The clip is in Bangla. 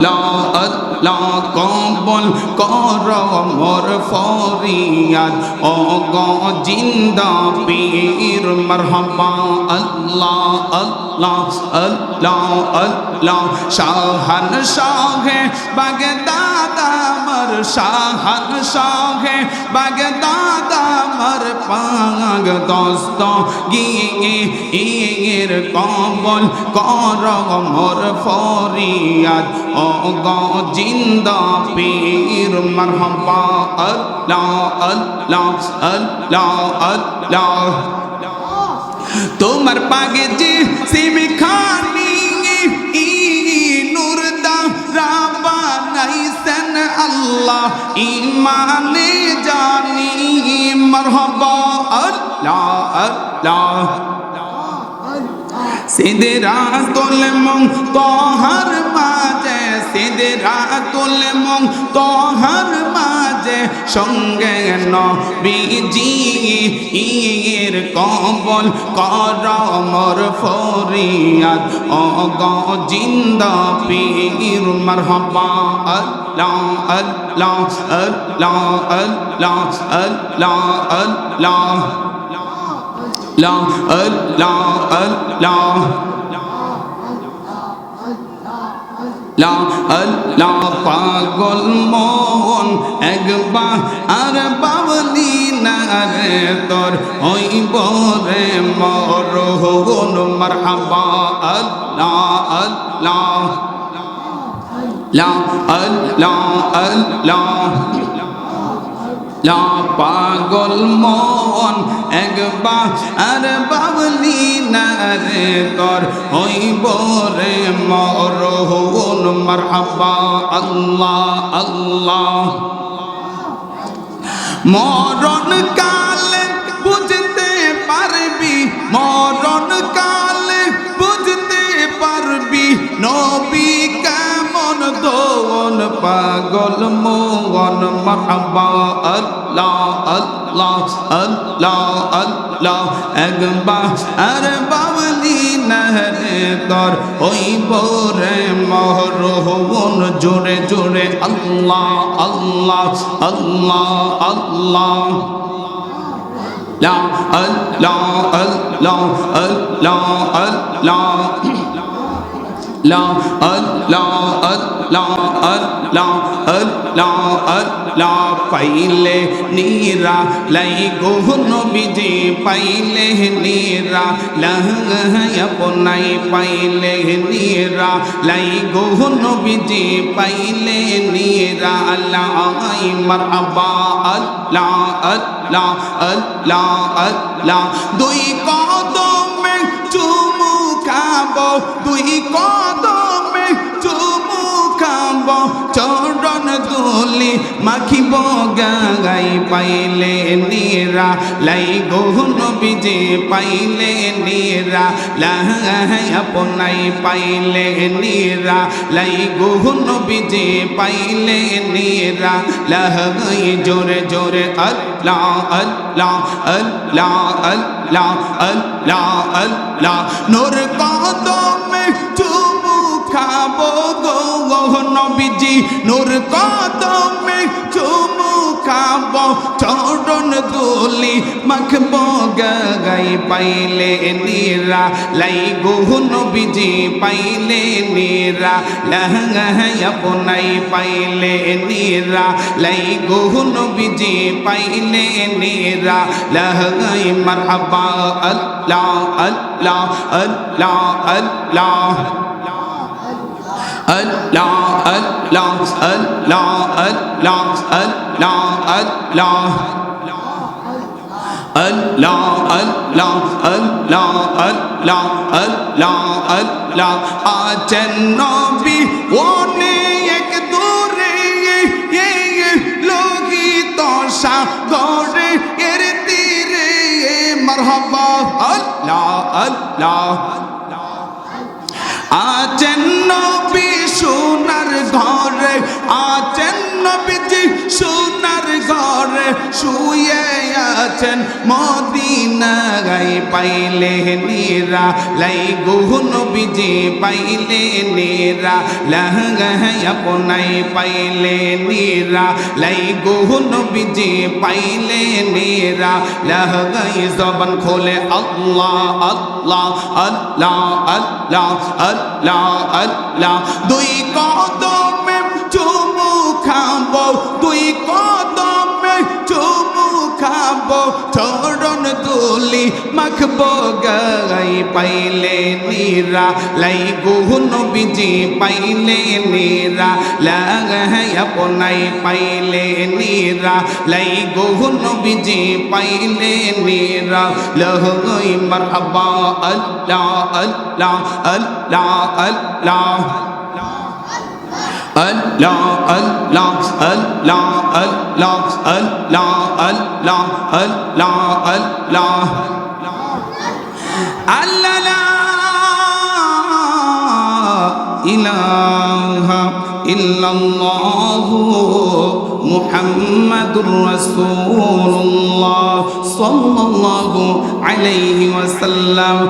আল্লাহ কবল কর মোর ফরিয়াদ। ও গ জিন্দা পীর, মারহাবা আল্লাহ আল্লাহ আল্লাহ আল্লাহ। শাহান শাহে বাগদাদ, আমার শাহান শাহে বাগদাদ পাগ দস্ত, গিয়ে এর কবল কর মোর ফরিয়াদ। ও গ জিন্দা পীর, মারহাবা আল্লাহ আল্লাহ আল্লাহ আল্লাহ। তোমার পাগে যে সিমি খানি নূর দা রাবা নাইসেন আল্লাহ ইমানে জানি মারহাবা আল্লাহ আল্লাহ সিদরাতুল মং সঙ্গে নবীজি ইয়ের কবল কর মোর ফরিয়াদ। ও গ জিন্দা পীর মারহাবা, আল্লাহ আল্লাহ আল্লাহ আল্লাহ আল্লাহ আল্লাহ। লা, আল্লাহ আল্লাহ। লা, আল্লাহ, পাগল মন একবার আর বাবলি না রে তোর ওই বরে মর। হন মারহাবা, আল্লাহ আল্লাহ। লা, আল্লাহ আল্লাহ। পাগল মন একবার আর বাবলি না রে তোর হইব রে মর হন মারহাবা, আল্লাহ আল্লাহ। মরণ কালে পাগল মোহন, মারহাবা, আল্লাহ আল্লাহ আল্লাহ আল্লাহ। একবার আর বাবলি নহরে তর ওই বোরে মহর হবন জোরে জোরে, আল্লাহ আল্লাহ আল্লাহ আল্লাহ। আল্লাহ আল্লাহ আল্লাহ আল্লাহ। লা আল্লাহ আল্লাহ আল্লাহ আল্লাহ আল্লাহ পাইলে নীরা, লাই গোহন বিজে পাইলে নীরা লহয় আপনাই পাইলে নীরা, লাই গোহন বিজে পাইলে নীরা লাই মারহাবা আল্লাহ আল্লাহ আল্লাহ আল্লাহ দুই কদমে খাব দুই কদমে চুমু খাব চরণ দুলি মাখিব গাই পাইলে নীরা, লাই গহন বিজে পাইলে নীরা লাহাই আপনাই পাইলে নীরা, লাই গহন বিজে পাইলে নীরা লাহাই জোরে জোরে আল্লাহ আল্লাহ আল্লাহ আল্লাহ। আল্লাহ আল্লাহ নূর কদমে চুমু খাব গো নবীজি। নূর কদমে চরণ দুলি মাখবো গাই পাইলে নীরা লাই গো নবীজি পাইলে নীরা লহঙ্গাই আপনাই পাইলে নীরা লাই গো নবীজি পাইলে নীরা লহঙ্গাই মারহাবা আল্লাহ আল্লাহ আল্লাহ আল্লাহ Allah, Allah, Allah, Allah, Allah, Allah. Allah, Allah, Allah, Allah, Allah, Allah. আছেন নবী অনেক দূরে লোকিত সাগরে এর তীরে মারহাবা আল্লাহ আল্লাহ আছেন নবী ঘরে আছেন নবীজি সোনার ঘরে শুয়ে আছেন মদিনায় পাইলে নীরা লাই গুহন বিজে পাইলে নীরা লহঙ্গায় আপনাই পাইলে নীরা লাই গুহন বিজে পাইলে নীরা লহঙ্গাই জবান খোলে আল্লাহ আল্লাহ আল্লাহ আল্লাহ আল্লাহ আল্লাহ। দুই কদমে খাব চরণ তুলি মাখবো গাই পাইলে নীরা লাই গুহন বিজি পাইলে নীরা লাগাই আপনাই পাইলে নীরা লাই গুহন বিজি পাইলে নীরা লহই মারহাবা আল্লাহ আল্লাহ আল্লাহ আল্লাহ لا ال لا ال لا ال لا ال لا ال لا ال لا ال لا ال لا إله إلا الله محمد رسول الله صلى الله عليه وسلم